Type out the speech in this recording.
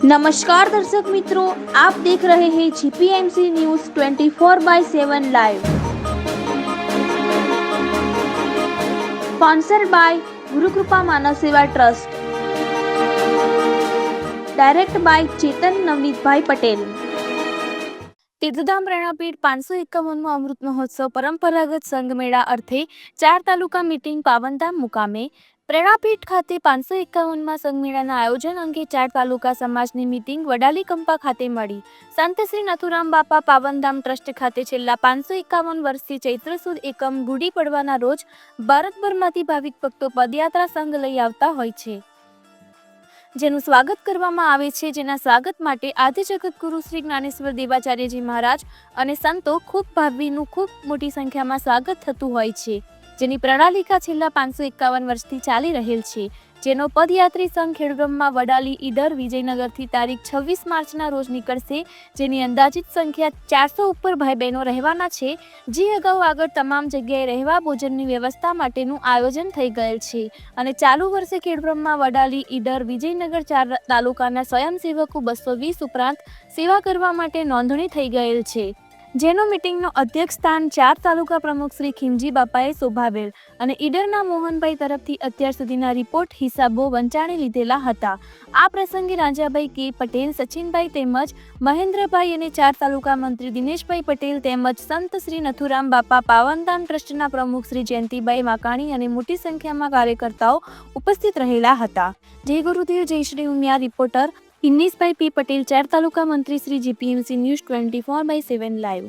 નમસ્કાર દર્શક મિત્રો આપ દેખ રહે હે GPMC news 24 by 7 live sponsor by Gurukrupa Manav Seva trust direct by Chetan Navnitbhai Patel તીર્થધામ રેણાપીઠ પાંચસો એકાવનમાં અમૃત મહોત્સવ પરંપરાગત સંઘ મેળા અર્થે ચાર તાલુકા મીટિંગ પાવનધામ મુકામે. પ્રેરણાપીઠ ખાતે પાંચસો એકાવનમાં સંઘમેળાના આયોજન અંગે ચાર તાલુકા સમાજની મિટિંગ વડાલી કંપા ખાતે મળી. સંત શ્રી નથુરામ બાપા પાવનધામ ટ્રસ્ટ ખાતે છેલ્લા પાંચસો એકાવન વર્ષથી ચૈત્ર સુદ એકમ ગુડી પડવાના રોજ ભારતભરમાંથી ભાવિક ભક્તો પદયાત્રા સંઘ લઈ આવતા હોય છે. જેનું સ્વાગત કરવામાં આવે છે. જેના સ્વાગત માટે આદિ જગત ગુરુ શ્રી જ્ઞાનેશ્વર દેવાચાર્યજી મહારાજ અને સંતો ખૂબ ભાવિનું ખૂબ મોટી સંખ્યામાં સ્વાગત થતું હોય છે. જેની પ્રણાલિકા છેલ્લા પાંચસો એકાવન વર્ષથી ચાલી રહેલ છે. જેનો પદયાત્રી સંઘ ખેડબ્રહ્મા વડાલી ઈડર વિજયનગરથી તારીખ છવ્વીસ માર્ચના રોજ નીકળશે. જેની અંદાજિત સંખ્યા ચારસો ઉપર ભાઈ બહેનો રહેવાના છે. જે અગાઉ આગળ તમામ જગ્યાએ રહેવા ભોજનની વ્યવસ્થા માટેનું આયોજન થઈ ગયેલ છે. અને ચાલુ વર્ષે ખેડબ્રહ્મમાં વડાલી ઈડર વિજયનગર ચાર તાલુકાના સ્વયંસેવકો બસો વીસ ઉપરાંત સેવા કરવા માટે નોંધણી થઈ ગયેલ છે. જેનો મિટિંગનો અધ્યક્ષ સ્થાન ચાર તાલુકા પ્રમુખ શ્રી ખીમજી બાપાએ શોભાવેલ અને ઈડરના મોહનભાઈ તરફથી અત્યાર સુધીના રિપોર્ટ હિસાબો વંચાણી લીધેલા હતા. આ પ્રસંગે રાજાભાઈ કે પટેલ, સચિનભાઈ તેમજ મહેન્દ્રભાઈ અને ચાર તાલુકા મંત્રી દિનેશભાઈ પટેલ તેમજ સંત શ્રી નથુરામ બાપા પાવનધામ ટ્રસ્ટના પ્રમુખ શ્રી જયંતિભાઈ વાકાણી અને મોટી સંખ્યામાં કાર્યકર્તાઓ ઉપસ્થિત રહેલા હતા. જય ગુરુદેવ, જય શ્રી ઉમિયા, રિપોર્ટર ઇન્નીસભાઈ પી પટેલ ચાર તાલુકા મંત્રી Shri GPMC news twenty four by seven live.